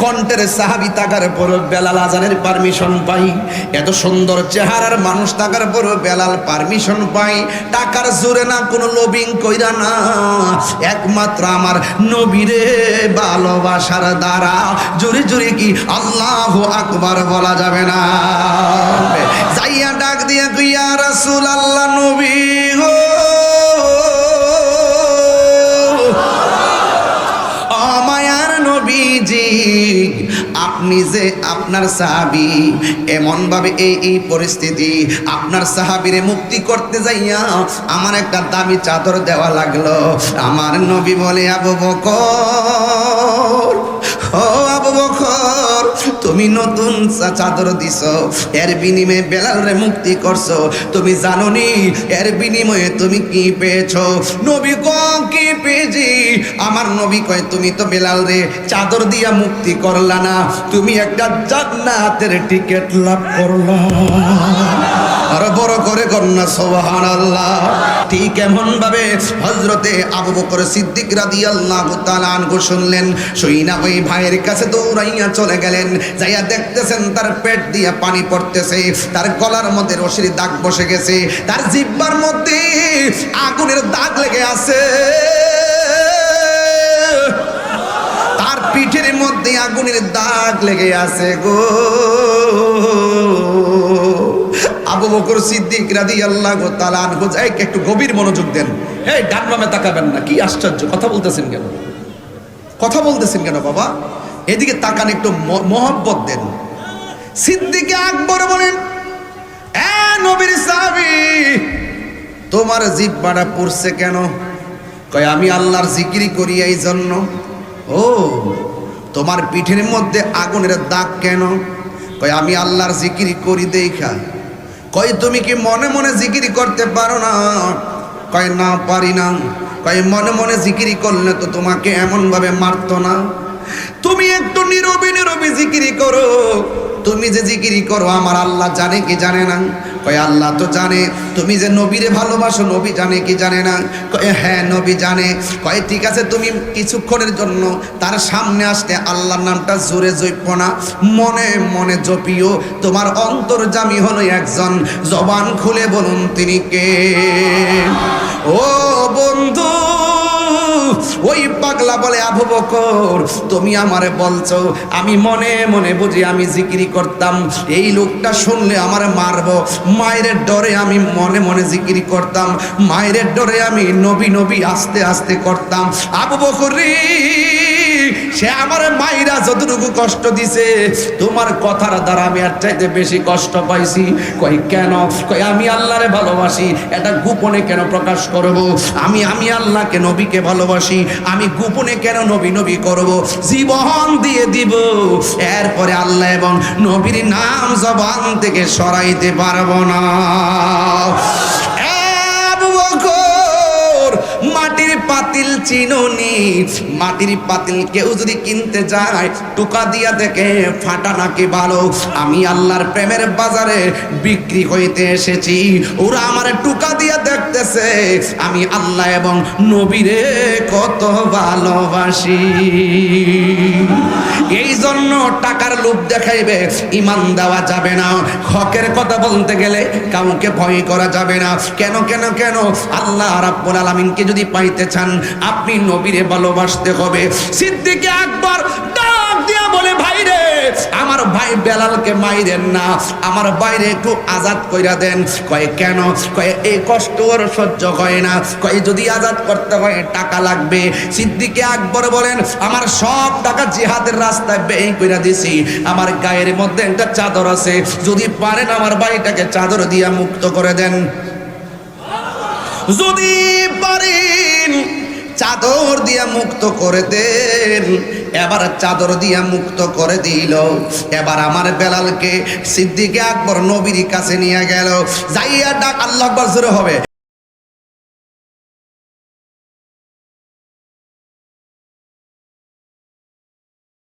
কণ্ঠের সাহাবি থাকার পর বেলাল আজানের পারমিশন পাই। এত সুন্দর চেহারার মানুষ থাকার পর বেলাল পারমিশন পাই। টাকার জোরে না কোনো লবিং কইরা না। একমাত্র আমার নবীরে ভালোবাসার দ্বারা। জোরে জোরে কি আল্লাহ আকবার বলা যাবে না। যাইয়া ডাক দিয়া কইয়া রাসূল আল্লাহ নবী। আপনি যে আপনার সাহাবি এমন ভাবে এই এই পরিস্থিতি আপনার সাহাবিরে মুক্তি করতে যাইয়া আমার একটা দামি চাদর দেওয়া লাগল। আমার নবী বলে, আবু বকর নতুন চাদর দিছ। এর বিনিময়ে বেলাল রে মুক্তি করছ। তুমি জানো নি এর বিনিময়ে তুমি কি পেয়েছ? নবী ক কি পেয়েছি? আমার নবী কয়, তুমি তো বেলাল রে চাদর দিয়া মুক্তি করলা না। তুমি একটা জান্নাতের টিকিট লাভ করলা। আরও বড় করে কন্যা সোহান আল্লাহ ঠিক এমন ভাবে হজরতে আবু বকর সিদ্দিক রাদি আল্লাহ আনকু শুনলেন সইনা ওই ভাইয়ের কাছে দৌড়াইয়া চলে গেলেন, যাইয়া দেখতেছেন তার পেট দিয়ে পানি পড়তেছে, তার গলার মধ্যে রশির দাগ বসে গেছে, তার জিব্বার মধ্যে আগুনের দাগ লেগে আছে। তার পিঠের মধ্যে আগুনের দাগ লেগে আছে গো। আবু বকর সিদ্দিক রাদি আল্লাহ একটু গভীর মনোযোগ দেন। এই ডান বামে তাকাবেন না, কি আশ্চর্য, কথা বলতেছেন কেন? কথা বলতেছেন কেন বাবা? এদিকে তাকান একটু মহব্বত দেন। সিদ্দিকে আকবর বলেন নবীর সাহাবী, তোমার পড়ছে কেন? কয়, আমি আল্লাহর জিকিরি করি এই জন্য ও, তোমার পিঠের মধ্যে আগুনের দাগ কেন? কয়, আমি আল্লাহর জিকিরি করি দেখা। কয়, তুমি কি মনে মনে জিকিরি করতে পারো না? কয়, না, পারি না। কয়, মনে মনে জিকিরি করলে তো তোমাকে এমনভাবে মারতো না। তুমি একটু নীরবে নীরবে জিকিরি করো। তুমি যে জিকিরি করো, আমার আল্লাহ জানে কি জানে না? কয়, আল্লাহ তো জানে। তুমি যে নবীরে ভালোবাসো, নবী জানে কি জানে না? কয় হ্যাঁ নবী জানে। কয়, ঠিক আছে, তুমি কিছুক্ষণের জন্য তার সামনে আসতে আল্লাহর নামটা জোরে জৈপ না। মনে মনে জপিও। তোমার অন্তর্জামী হলো একজন। জবান খুলে বলুন, তিনি কে? ও বন্ধু ওই পাগলা বলে, আবু বকর, তুমি আমারে বলছো, আমি মনে মনে বুঝি আমি জিকিরি করতাম। এই লোকটা শুনলে আমার মারবো। মায়ের ডরে আমি মনে মনে জিকিরি করতাম। মায়ের ডরে আমি নবী নবী আস্তে আস্তে করতাম। আবু বকর সে আমার মাইরা যতটুকু কষ্ট দিছে, তোমার কথার দ্বারা আমি আর চাইতে বেশি কষ্ট পাইছি। কই, কেন? কই, আমি আল্লাহরে ভালোবাসি, এটা গোপনে কেন প্রকাশ করব? আমি আমি আল্লাহকে, নবীকে ভালোবাসি, আমি গোপনে কেন নবী নবী করব? জীবন দিয়ে দিব, এরপরে আল্লাহ এবং নবীর নাম জবান থেকে সরাইতে পারব না। মাটির পাতিল চিনুনি মাটির পাতিল কেউ যদি কিনতে যায়, টুকা দিয়া দেখে ফাটা নাকি ভালো আমি আল্লাহর প্রেমের বাজারে বিক্রি হইতে এসেছি, ওরা আমার টুকা দিয়া দেখতেছে। আমি আল্লাহ এবং নবীরে কত ভালোবাসি। এই জন্য টাকার লোভ দেখাইবে, ইমান দেওয়া যাবে না। হকের কথা বলতে গেলে কাউকে ভয় করা যাবে না। কেন কেন কেন? আল্লাহ রাব্বুল আলামিনকে যদি পাইতে চান, আপনি নবীরে ভালোবাসতে হবে। সিদ্দিকে আকবর ডাক দিয়া বলে ভাই রে আমার ভাই বেলালকে মাইরেন না। আমার বাইরে একটু আজাদ কইরা দেন। কয়, কেন? কয়, এই কষ্ট ওর সহ্য হয় না। কয়, যদি আজাদ করতে হয়, টাকা লাগবে। সিদ্দিকে আকবর বলেন, আমার সব টাকা জিহাদের রাস্তায় ব্যয় কইরা দিছি। আমার গায়ের মধ্যে একটা চাদর আছে। যদি পারেন আমার বাড়িটাকে চাদর দিয়া মুক্ত করে দেন। যদি পারেন চাদর দিয়া মুক্ত করে দেন। এবার চাদর দিয়া মুক্ত করে দিল। এবার আমার বেলালকে সিদ্দিকে আকবর নবীর কাছে নিয়ে গেল। যাইয়া ডাক, আল্লাহ হবে।